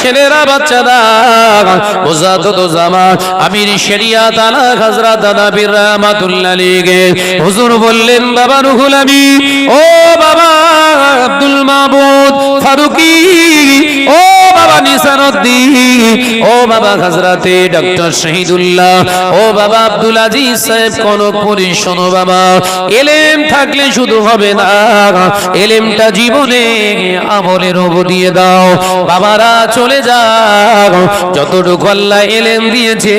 ছেলেরা, বাচ্চারা ওজাত তো জামা। আমির হযরত নবীর রাহমাতুল্লাহ আলাইহি। হুজুর বললেন, বাবা রুহুল আমি ও বাবা আব্দুল মাহমুদ ফারুকি, ও বাবা ও বাবা ডক্টর শহীদুল্লাহ, ও বাবা আব্দুল আজিজ সাহেব কনকপুরি শোনো বাবা। এলেম থাকলে শুধু হবে না, এলেমটা জীবনে আমলের ওপর দিয়ে দাও। বাবারা চলে যাও। যতটুকু আল্লাহ এলেম দিয়েছে,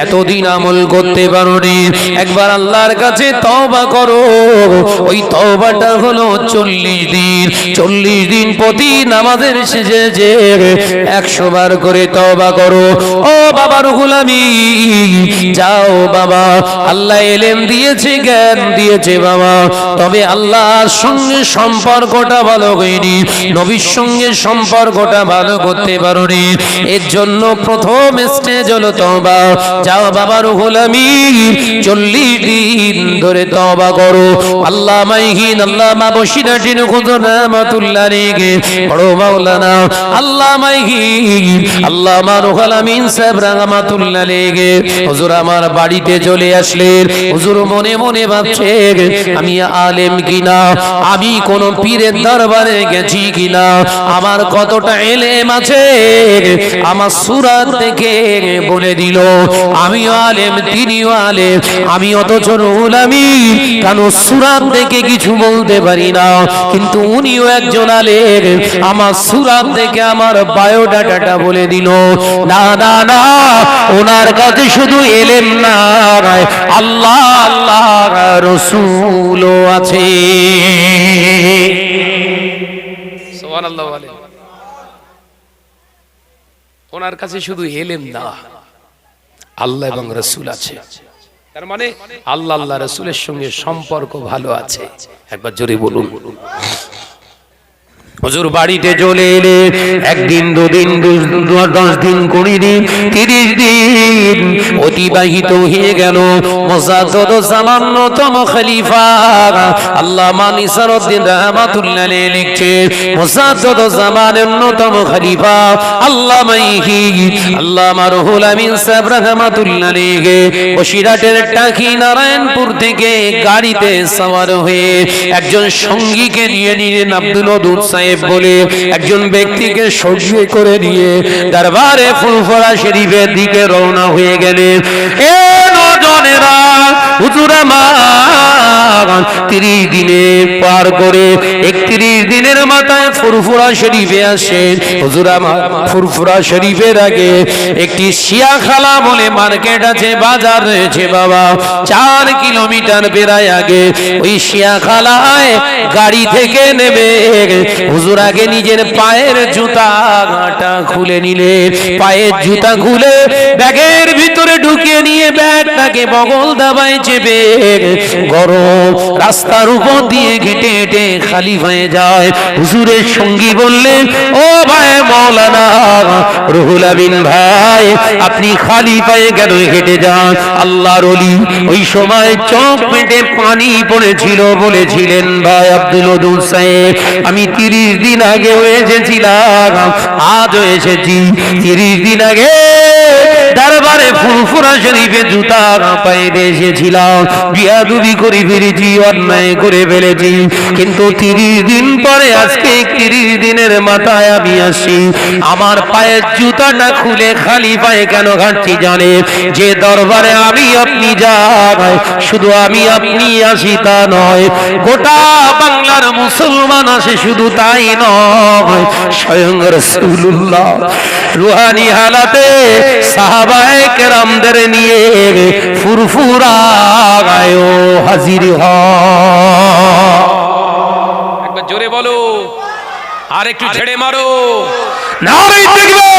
এতদিন আমল করতে পারোনি। একবার আল্লাহর কাছে তওবা করো। ওই তওবাটা হলো চল্লিশ দিন। চল্লিশ দিন প্রতি নামাজের শেষে যে একশো বার করে তওবা করো। ও বাবার গোলামি, যাও বাবা। আল্লাহ এলেম দিয়েছে, জ্ঞান দিয়েছে বাবা। তবে আল্লাহর সঙ্গে সম্পর্কটা ভালো হয়নি। নবীর সঙ্গে সম্পর্কটা ভালো করতে পারোনি। এর জন্য প্রথম স্টেজ হলো তবা যাও বাবার গোলামি চল্লিশ দিন ধরে তবা করো। আল্লাহ মাইহিন আল্লাহ মা বসিরাটিন খুদর রহমাতুল্লাহ রেগে। বড় মাওলানা আল্লাহ মাইহিন আল্লাহ মা রুহুল আমিন সাহেব রহমাতুল্লাহ রেগে। হুজুর আমার বাড়িতে চলে আসলেন। হুজুর মনে মনে ভাবছে আমি আলেম কিনা? আমি কোন পীরের দরবারে গেছি কিনা? আমার কতটা এলেম আছে? আমার সুরাত দেখে বলে দিল, আমিও আলেম, তিনিও আলেম, আমি অথচ রুহুল আমি কেন সুরাত দেখে কিছু বলতে পারি না? কিন্তু উনিও একজন আলেম, আমার সুরাত দেখে আমার বায়োডাটাটা বলে দিল, না না না, ওনার কাছে শুধু এলেম না আল্লাহ আল্লাহ রসুলও আছে। সুবহানাল্লাহ বলে ওনার কাছে শুধু এলেম না, আল্লাহ এবং রসুল আছে। তার মানে আল্লাহ আল্লাহ রসুলের সঙ্গে সম্পর্ক ভালো আছে। একবার জোরে বলুন। হজুর, বাড়িতে চলে এলে একদিন, দুদিন দশ দিন, কুড়ি দিন, তিরিশ দিন অতিবাহিত হয়ে গেল লিখছে অন্যতম খলিফা আমিন সাহেব রহমাতুল্লাহ আলাইহি, বসিরহাটের টাকি নারায়ণপুর থেকে গাড়িতে সওয়ার হয়ে একজন সঙ্গীকে নিয়ে নিলেন আব্দুল সাহেব বলে, একজন ব্যক্তিকে সঙ্গে করে নিয়ে দরবারে ফুলফরা শরীফের দিকে রওনা হয়ে গেলেন। এ নজনেরা হুজুর আমার, তিরিশ দিনে পার করে একত্রিশ দিনের মাথায় ফুরফুরা শরীফে আসেন। হুজুর আমার, ফুরফুরা শরীফের আগে একটি শিয়াখালা বলে মার্কেট আছে, বাজার রয়েছে বাবা। চার কিলোমিটার বেড়ায় আগে ওই শিয়াখালায় গাড়ি থেকে নেবে। হুজুর আগে নিজের পায়ের জুতা ঘাটা খুলে নিলে। পায়ের জুতা খুলে ব্যাগের ভিতরে ঢুকিয়ে নিয়ে ব্যাগটাকে বগল দাবায় চেপে গরম রাস্তার উপর দিয়ে ঘেটে হেঁটে খালি হয়ে যায়। হুজুরের সঙ্গী বললেন, ও ভাই মৌলানা রুহুল আমিন ভাই, আপনি খালি পায়ে কেন হেঁটে যান? আল্লাহর অলি ওই সময় চোখ পেটে পানি পড়েছিল, বলেছিলেন, ভাই আব্দুল ওদুল সাহেব, আমি তিরিশ দিন আগে এসেছিলাম আজও এসেছি। তিরিশ দিন আগে ফুরফুরা শরীফে জুতা পায়ে এসেছিলাম। বিয়াদুবি করে ফিরেছি, অন্যায় করে ফেলেছি। কিন্তু তিরিশ দিন পরে, আজকে তিরিশ দিনের মাথায় আমি আসি আমার পায়ের জুতাটা খুলে খালি পায়ে কেন ঘাটছি জানে? যে দরবারে আমি আপনি যাই, শুধু আমি আপনি আসি তা নয়। গোটা বাংলার মুসলমান আসে শুধু তাই নয়। স্বয়ং রসুল্লাহ রুহানি হালাতে সাহাবায়ে কেরামদের নিয়ে ফুরফুরা গায়ো হাজির হ। একবার জোরে বলো আর একটু ছেড়ে মারো। না দেখবে।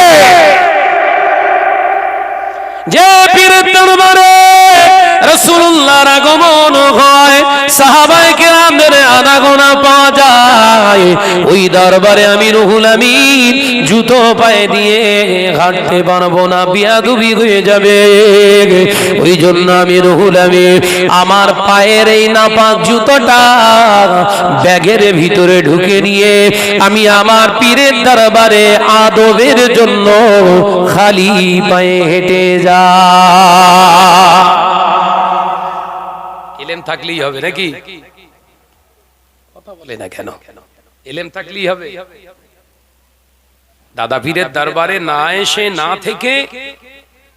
যে পীরের দরবারে রসুল্লাহর আগমন হয়, সাহাবায়ে কেরামদের আনাগোনা পাওয়া যায়। ওই দরবারে আমি রুহুল আমিন জুতো পায়ে দিয়ে হাঁটতে পারব না, বিয়াদুবি হয়ে যাবে। ওই জন্য আমি রুহুল আমিন আমার পায়ের এই নাপাক জুতোটা ব্যাগের ভিতরে ঢুকে নিয়ে আমি আমার পীরের দরবারে আদবের জন্য খালি পায়ে হেঁটে থাকলেই হবে নাকি? কথা বলে না কেন? থাকলেই হবে। দাদা পীরের দরবারে না এসে না থেকে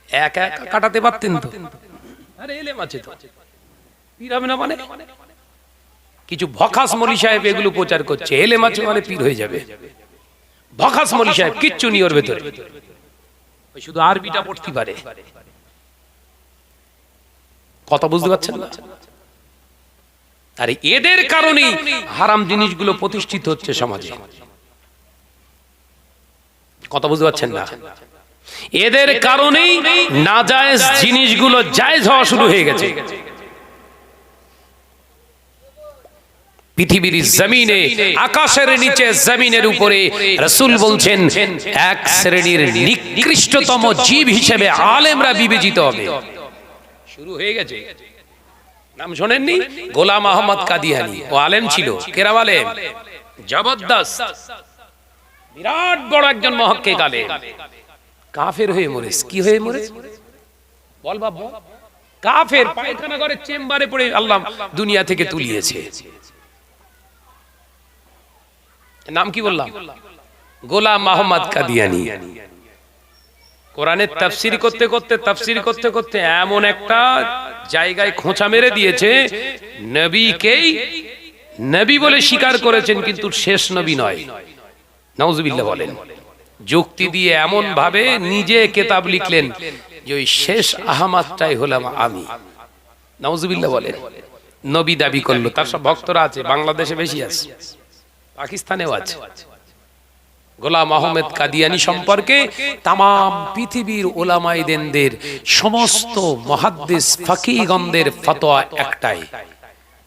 একা একা কাটাতে পারতেন তো। মানে? কিছু ভখাস মলি সাহেব এগুলো প্রচার করছে। এলেম আছে মানে পীর হয়ে যাবে। ভখাস মলি সাহেব কিচ্ছু নিয়ে ওর ভেতরে। ওই শুধু আরবিটা পড়তে পারে। কথা বুঝতে পারছেন না? আর এদের কারণেই হারাম জিনিসগুলো প্রতিষ্ঠিত হচ্ছে সমাজে। কথা বুঝতে পারছেন না? এদের কারণেই নাজায়েজ জিনিসগুলো জায়েজ হওয়া শুরু হয়ে গেছে। পৃথিবীর জমিনে আকাশের নিচে জমিনের উপরে রসুল বলছেন এক শ্রেণির নিকৃষ্টতম জীব হিসেবে আলেমরা বিবেচিত হবে। শুরু হয়ে গেছে। নাম শোনেননি? গোলাম আহমদ কাদিয়ানি। ও আলেম ছিল। কেরাম আলেম। জবরদস্ত। বিরাট বড় একজন মহক্কে কালে। কাফের হয়ে মরেস কি হয়ে মরেস বল বাবা। কাফের পায়খানা করে চেম্বারে পড়ে আল্লাহ দুনিয়া থেকে তুলিয়েছে। নাম কি বললাম? গোলাম আহমদ কাদিয়ানি। কোরআনের তাফসির করতে করতে, তাফসির করতে করতে এমন একটা জায়গায় খোঁচা মেরে দিয়েছে, নবীকেই নবী বলে স্বীকার করেছেন, কিন্তু শেষ নবী নয়। নাউজুবিল্লাহ বলেন। যুক্তি দিয়ে এমন ভাবে নিজে কেতাব লিখলেন যে ওই শেষ আহমাদটাই হলাম আমি। নাউজুবিল্লাহ বলেন, নবী দাবি করল, তার সব ভক্তরা আছে, বাংলাদেশে বেশি আছে। পাকিস্তানেও আছে। গোলাম আহমেদ কাদিয়ানি সম্পর্কে তাম পৃথিবীর ওলামাইদেনদের সমস্ত মহাদ্দেশ ফাকিগণদের ফতোয়া একটাই।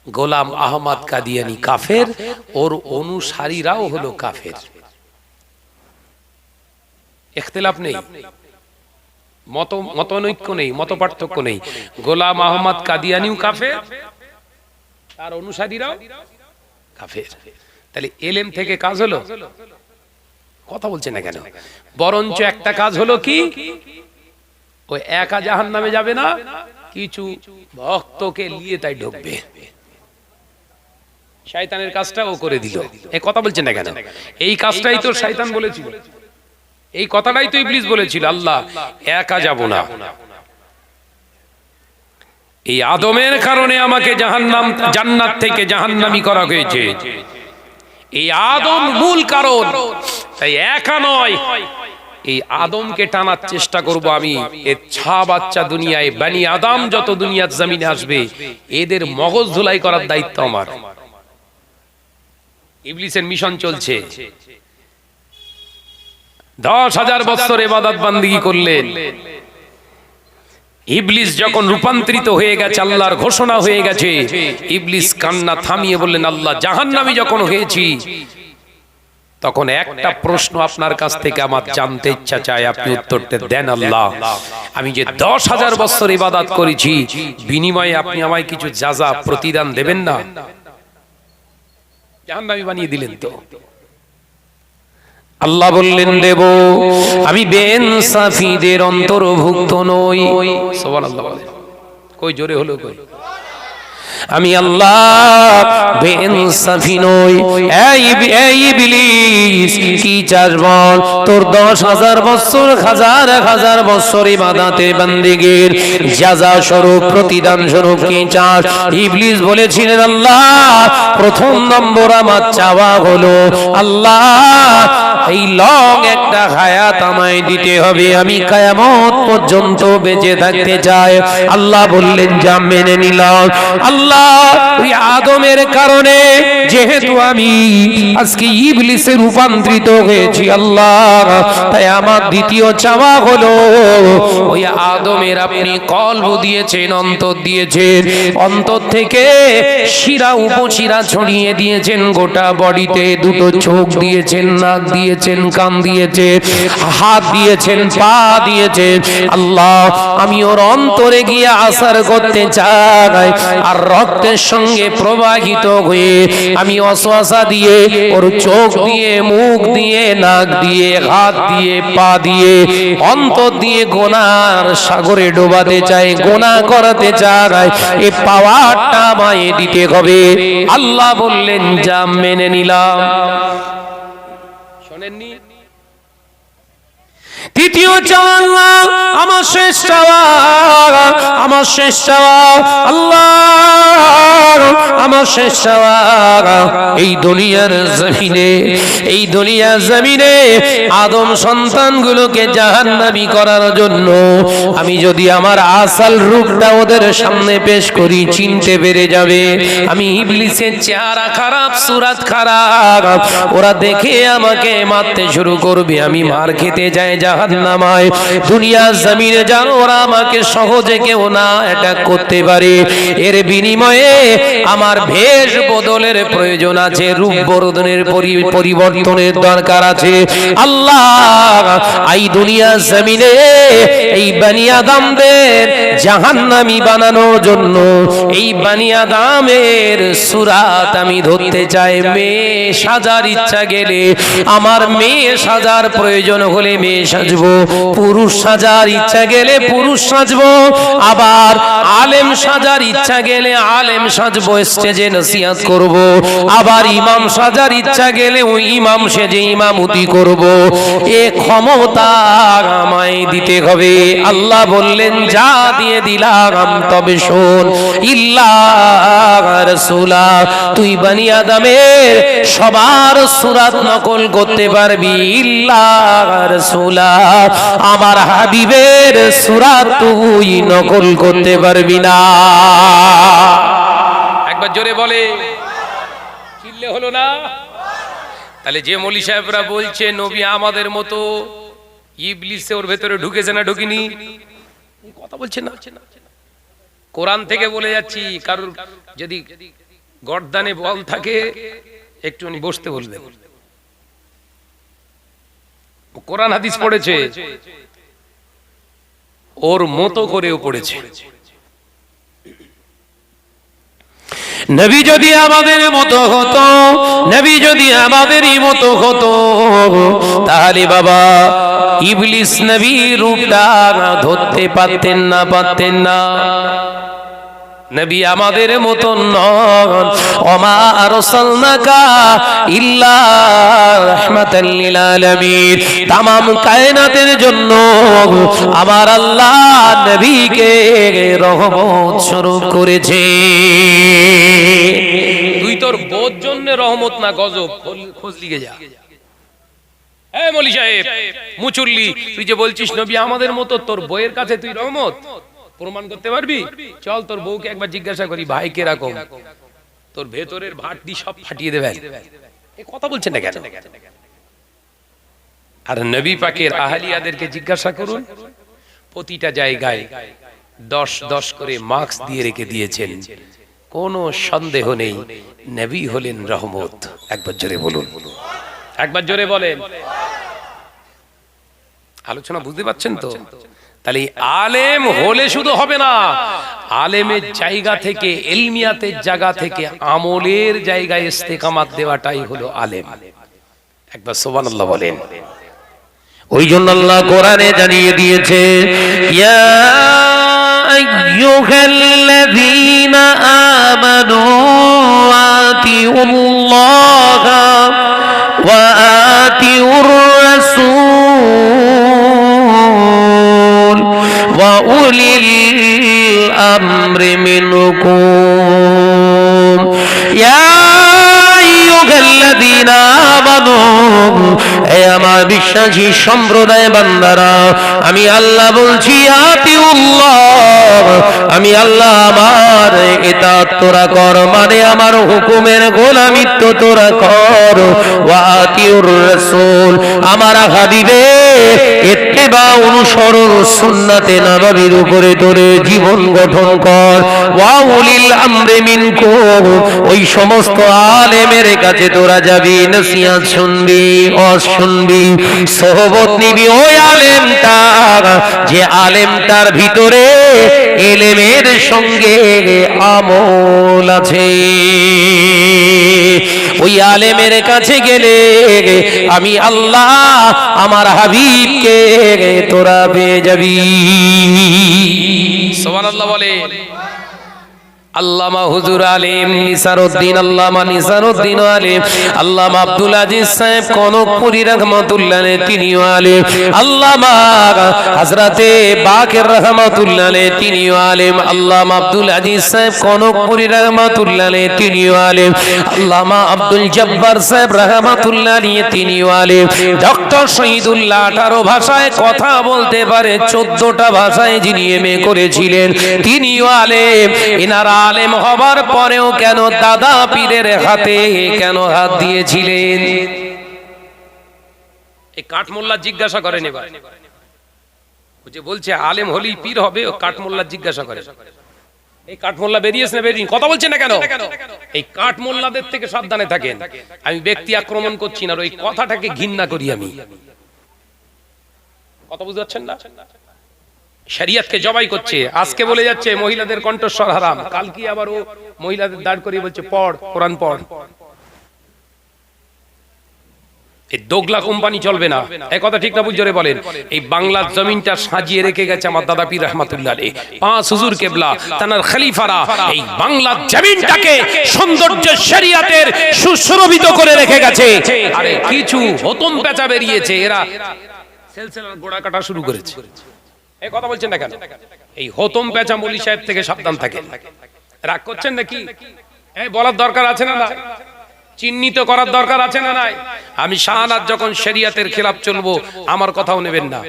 গোলাম আহমদ কাদিয়ানি কাফের, ওর অনুসারীরাও হলো কাফের। ইখতিলাফ নেই। মত, মতনৈক্য নেই মত পার্থক্য নেই। গোলাম আহমদ কাদিয়ানিও কাফের, তার অনুসারীরাও কাফের। তাহলে এলেম থেকে কাজ হলো? কথা বলছে না কেন? বরঞ্চ একটা কাজ হলো কি? ওই একা জাহান নামে যাবে না, কিছু ভক্তকে নিয়ে তাই ঢুকবে। শয়তানের কাজটা ও করে দিল। এই কথা বলছে না কেন? এই কাজটাই তো শয়তান বলেছিল। এই কথাটাই তো ইবলিস বলেছিল, আল্লাহ, একা যাব না। এই আদমের কারণে আমাকে জাহান্নাম, জান্নাত থেকে জাহান্নামি করা হয়েছে। এই আদম মূল কারণ। তাই একা নয়। এই আদমকে টানার চেষ্টা করব আমি। এর ছা বাচ্চা দুনিয়ায় বানি আদম যত দুনিয়ার জমিনে আসবে এদের মগজ ধুলাই করার দায়িত্ব আমার। ইবলিসের মিশন চলছে। দশ হাজার বছর এবাদত বান্দিগি করলেন। ইবলিস যখন রূপান্তরিত হয়ে গেছে, আল্লাহর ঘোষণা হয়ে গেছে, ইবলিস কান্না থামিয়ে বললেন, আল্লাহ, জাহান্নামি যখন হয়েছি, তখন একটা প্রশ্ন আপনার কাছ থেকে আমার জানতে ইচ্ছা চাই আপনি উত্তরটা দেন আল্লাহ। আমি যে দশ হাজার বছর ইবাদাত করেছি, বিনিময়ে আপনি আমায় কিছু যাজা প্রতিদান দেবেন না? জাহান্নামি বানিয়ে দিলেন তো। আল্লাহ বললেন দেব আমি বেন সাফিদের অন্তর্ভুক্ত নই। সবার আল্লাহ কই জোরে হলো কই? আমি আল্লাহ বেন সাফি নই এই এই ইবলিস, কি চাস তোর দশ হাজার বছর, হাজার হাজার বছর ইবাদাতে বান্দিগির। যাজা স্বরূপ, প্রতিদান স্বরূপ, কি চাস? ইবলিস বলেছিলেন, আল্লাহ, প্রথম নম্বর আমার চাওয়া হলো, আল্লাহ, এই লং একটা হায়াত আমায় দিতে হবে। আমি কায়ামত পর্যন্ত বেঁচে থাকতে চাই। আল্লাহ বললেন, যা মেনে নিলাম। আল্লাহ আদমের কারণে যেহেতু আমি আজকে ইবলিসে রূপান্তরিত হয়েছি আল্লাহ, তাই আমার দ্বিতীয় চাওয়া হলো, ওই আদমের আপনি কলব দিয়েছেন, অন্তর দিয়েছেন, অন্তর থেকে শিরা উপশিরা ছড়িয়ে দিয়েছেন, গোটা বডিতে দুটো চোখ দিয়েছেন, নাক দিয়েছেন, কান দিয়েছেন, হাত দিয়েছেন, পা আল্লাহ, আমি ওর অন্তরে গিয়ে আসার করতে চাই, আর রক্তের সঙ্গে প্রবাহিত হয়ে আমি অশ্বাসা দিয়ে ওর চোখ দিয়ে, মুখ দিয়ে, নাক দিয়ে, হাত দিয়ে, পা দিয়ে, অন্তর দিয়ে গোনার সাগরে ডোবাতে চাই, গোনা করাতে চাই। এ পাওয়ারটা আমায় দিতে হবে। আল্লাহ বললেন, যা মেনে নিলাম। শোনেননি? তৃতীয় চাওয়া, আমার শেষ চাওয়া, আমার শেষ চাওয়া আল্লাহ আমার শেষ চাওয়া। এই দুনিয়ার জমিনে, এই দুনিয়ার জমিনে আদম সন্তানগুলোকে জাহান্নামী করার জন্য আমি যদি আমার আসল রূপটা ওদের সামনে পেশ করি, চিনতে পেরে যাবে। আমি ইবলিসের চেহারা খারাপ, সুরাত খারাপ, ওরা দেখে আমাকে মারতে শুরু করবে। আমি মার খেতে যাই জাহান্নামায় দুনিয়া জমিনে জানো আমাকে সহজে কেউ না অ্যাটাক করতে পারে। এর বিনিময়ে আমার ভেষ বদলের প্রয়োজন আছে, রূপ পরিবর্তনের দরকার আছে। আল্লাহ, এই দুনিয়া জমিনে এই বানিয়াদামদের জাহান্নামি বানানোর জন্য, এই বানিয়াদামের সুরাত আমি ধরতে চাই। মেয়ে সাজার ইচ্ছা গেলে, আমার মেয়ে সাজার প্রয়োজন হলে মেয়ে সাজবো। পুরুষ সাজার ইচ্ছা গেলে পুরুষ সাজবো, আবার আলেম সাজার ইচ্ছা গেলে আলেম সাজবো, স্টেজে নসিহাত করব, আবার ইমাম সাজার ইচ্ছা গেলে ওই ইমাম সেজে ইমামতি করব, এ ক্ষমতা আমায় দিতে হবে। আল্লাহ বললেন, যা দিয়ে দিলাম, তবে শোন ইল্লা রাসূলা, তুই বানি আদমের সবার সুরাত নকল করতে পারবি ইল্লা রাসূলা। আমার হাবিবের সুরাত তুই নকল করতে পারবি না। একবার জোরে বলে। চিল্লে হলো না? তাহলে যে মলি সাহেবরা বলছে, নবী আমাদের মতো, ইবলিসে ওর ভেতরে ঢুকেছে না ঢুকিনি? কথা বলছে না। কোরআন থেকে বলে যাচ্ছি, কারোর যদি গর্দানে বল থাকে, একটুখানি বসতে বলবেন কোরআন হাদিস পড়েছে। ওর মতো করেও পড়েছে। নবী যদি আমাদের মতো হতো, নবী যদি আমাদেরই মতো হতো, তাহলে বাবা, ইবলিস নবী রূপটা ধরতে পারতেন না পারতেন না। নবী আমাদের মতন নন। ওমা আরসালনাকা ইল্লা রাহমাতাল লিল আলামিন তামাম কায়নাতের জন্য আমার আল্লাহ নবীকে রহমত স্বরূপ করেছে। তুই তোর বোধ জন্য রহমত না গজব খোঁজ লিগে যা। এই মলি সাহেব, মুচুল্লি, তুই যে বলছিস নবী আমাদের মতো, তোর বইয়ের কাছে তুই রহমত? প্রমাণ করতে পারবি? চল তোর বউকে একবার জিজ্ঞাসা করি, ভাই কীরকম? তোর ভেতরের ভাটটি সব ফাটিয়ে দেবেন। কথা বলছেন না কেন? আর নবী পাকের আহলিয়াদেরকে জিজ্ঞাসা করুন, প্রতিটা জায়গায় দশ দশ করে মার্কস দিয়ে রেখে দিয়েছেন। কোনো সন্দেহ নেই, নবী হলেন রহমত। একবার জোরে বলুন। একবার জোরে বলেন। আলোচনা বুঝতে পারছেন তো? তাহলে আলেম হলে শুধু হবে না। আলেমের জায়গা থেকে এলমিয়াতের জায়গা থেকে, আমলের জায়গায় ইস্তেকামাত দেওয়াটাই হলো আলেম। একবার সোবানাল্লাহ বলেন। ওই জন্য আল্লাহ কোরআনে জানিয়ে দিয়েছে, ইয়া ইয়া আইয়ুহাল্লাযীনা আমানু, এ আমার বিশ্বাসী সম্প্রদায় বান্দারা, আমি আল্লাহ বলছি আমি আল্লাহ আমার এটা তোরা কর মানে আমার হুকুমের গোলামিত্ব তোরা কর। ওয়াতিউর রাসূল, আমার হাবিবে ইত্তেবা অনুসরণ সুন্নাতে নববীর উপরে তোরে জীবন গঠন কর। ওয়াউলিল আমরে মিনকুম, ওই সমস্ত আলেমের কাছে তোরা যাবি, নসিহত শুনবি অস শুনবি, সহবত নিবি। ওই আলেমটা, যে আলেমটার ভিতরে এলেমের সঙ্গে আমল আছে। ওই আলেমের কাছে গেলে আমি আল্লাহ আমার হাবিবকে তোরা পেয়ে যাবি। সুবহানাল্লাহ বলে আল্লামা হুজুর আলিম, নিসারউদ্দিন আল্লামা, নিসারউদ্দিন আলিম, আল্লামা আব্দুল আজিজ সাহেব, কনকপুরি রহমাতুল্লাহ তিনিও আলিম। আল্লামা হযরতে বাকের রহমাতুল্লাহ তিনিও আলিম। আল্লামা আব্দুল আজিজ সাহেব, কনকপুরি রহমাতুল্লাহ তিনিও আলিম। আল্লামা আব্দুল জব্বার সাহেব, রহমাতুল্লাহ তিনিও আলিম। ডক্টর শহীদুল্লাহ 18 ভাষায় কথা বলতে পারে 14টা ভাষায় যিনি এমএ করেছিলেন, তিনিও আলেম। এনারা আলেম হবার পরেও কেন দাদা পীরের হাতে কেন হাত দিয়েছিলেন? এই কাঠমোল্লা জিজ্ঞাসা করেন এবার। ও যে বলছে, আলেম হলেই পীর হবে? ও কাঠমোল্লা জিজ্ঞাসা করে। এই কাঠমোল্লা বেরিয়েছে না বেরিয়ে? কথা বলছে না কেন? এই কাঠমোল্লাদের থেকে সাবধানে থাকেন। আমি ব্যক্তি আক্রমণ করছি না ওই কথাটাকে ঘৃণা করি আমি। কথা বুঝতে পারছেন না? শরিয়তকে জবাই করছে। আজকে বলে যাচ্ছে, মহিলাদের কণ্ঠস্বর হারাম। কাল কি আবার ও মহিলাদের দাঁড় করিয়ে বলছে, পড়, কোরআন পড়। এই দোগলা কোম্পানি চলবে না। এই কথা ঠিক না বুঝরে বলেন। এই বাংলার জমিনটা সাজিয়ে রেখে গেছে আমার দাদা পীর রহমাতুল্লাহ আলাইহি। পাঁচ হুজুর কেবলা, তানার খলিফারা এই বাংলার জমিনটাকে সৌন্দর্য শরিয়াতের সুশোভিত করে রেখে গেছে। আরে কিছু হতম পেঁচা বেরিয়েছে, এরা সেলসেলার গোড়া কাটা শুরু করেছে। এই কথা বলছেন না কেন? এই পেঁচা সাহেব থেকে সাবধান থাকেন রাগ করছেন নাকি? বলার দরকার আছে না চিহ্নিত করার দরকার আছে না নাই? আমি শাহানাত যখন শরিয়াতের খেলাফ চলবো, আমার কথাও নেবেন না।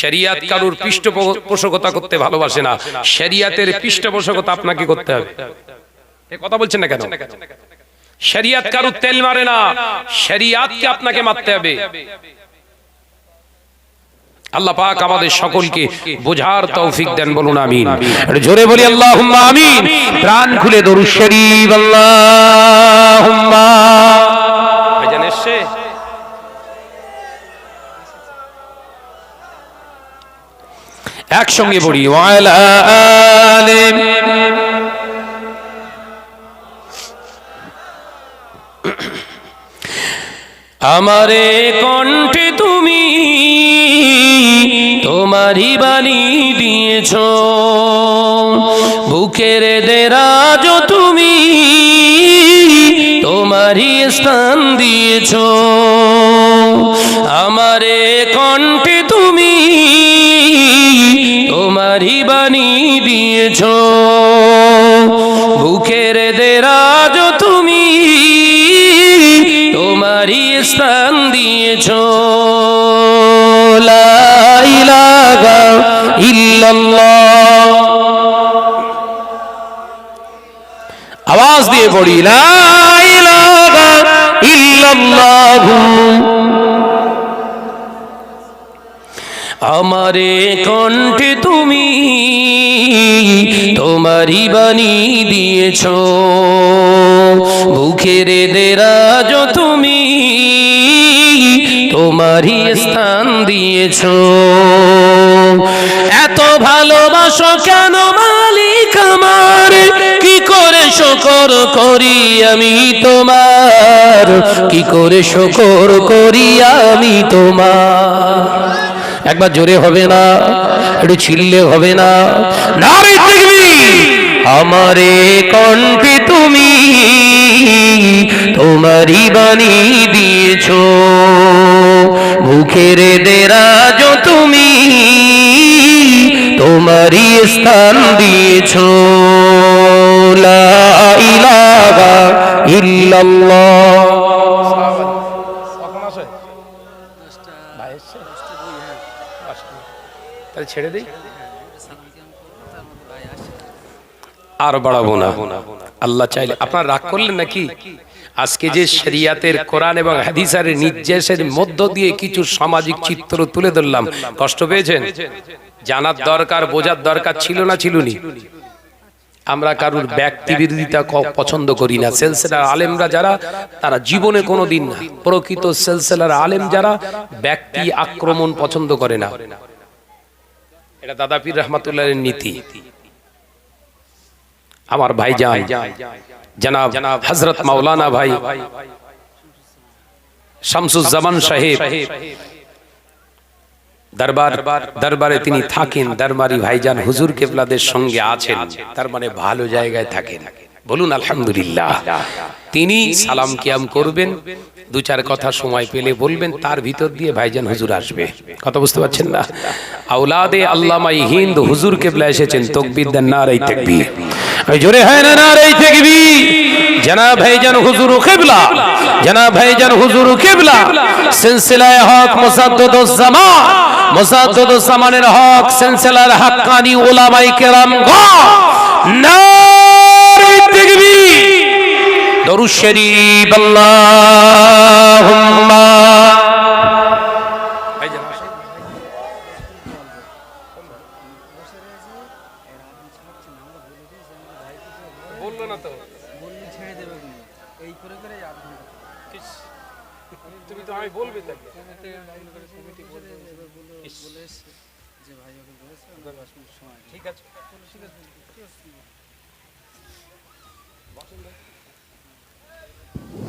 শরিয়াত কারুর পৃষ্ঠপোষকতা করতে ভালোবাসে না। শরিয়াতের পৃষ্ঠপোষকতা আপনাকে করতে হবে। কথা বলছেন না কেন? শরিয়াত কারুর তেল মারে না। শরিয়াতকে আপনাকে মারতে হবে। আল্লাহ পাক আমাদের সকলকে বোঝার তৌফিক দেন বলুন আমিন। জোরে বলি আল্লাহুম্মা আমিন। প্রাণ খুলে দরুদ শরীফ আল্লাহুম্মা। ভাইজান এসছে? একসঙ্গে পড়ি ওয়ালা আলিম। আমারে কণ্ঠে তুমি তোমারই বাণী দিয়েছ। বুকের দেরাজ আমারে কণ্ঠে তুমি তোমারই বাণী দিয়েছ। বুকের দেরাজ তুমি তোমারই স্থান দিয়েছ। এত ভালোবাসো কেন মালিক আমার? কি করে শকর করি আমি তোমার? কি করে শকর করি আমি তোমার? একবার জোরে হবে না, একটু ছিললে হবে না। আমারে কণ্ঠে তুমি তোমারই বাণী দিয়েছ। মুখের দেরাজ তুমি তোমারই স্থান দিয়েছ। ইল্লাল্লাহ। তাহলে ছেড়ে দিই? আর বাড়াবো না। আল্লাহ চাইলে আপনার রাগ করলেন নাকি? আজকে যে শরিয়াতের কোরআন এবং নির্দেশের মধ্য দিয়ে কিছু সামাজিক চিত্র তুলে ধরলাম। কষ্ট পেয়েছেন? জানার দরকার, বোঝার দরকার ছিল না ছিল ছিলনি? আমরা কারুর ব্যক্তি বিরোধিতা পছন্দ করি না। সেলসেলার আলেমরা যারা, তারা জীবনে কোনো দিন না। প্রকৃত সেলসেলার আলেম যারা, ব্যক্তি আক্রমণ পছন্দ করে না। এটা দাদা পীর রহমাতুল্লাহের নীতি। আমার ভাই যান জনাব হজরত মাওলানা ভাই, শামসুজ্জামান সাহেব, দরবার, দরবারে তিনি থাকেন, দরবারি ভাইজান হুজুর কেবলাদের সঙ্গে আছেন, তার মানে ভালো জায়গায় থাকেন। বলুন, আলহামদুলিল্লাহ। তিনি সালাম কিয়াম করবেন দু চার কথা সময় পেলে বলবেন, তার ভিতর দিয়ে ভাইজান হুজুর আসবে। কথা বুঝতে পারছেন না? আউলাদে আল্লামাই হিন্দ হুজুর কেবলা এসেছেন, তকবির দেন না রাই তাকবীর। ওই জোরে হয় না না রাই জনাব ভাইজান হুজুর কেবলা, জনাব ভাইজান হুজুর কেবলা, সিলসিলায়ে হক মুসাদ্দদুজ জামান মুসাদ্দদুজ জামানের হক সিলসিলার হাক্কানি উলামাই কেরাম গো। দরুদ শরীফ আল্লাহুম্মা। তুমি তো বলবে তাকে। ঠিক আছে।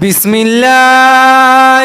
বিসমিল্লাহ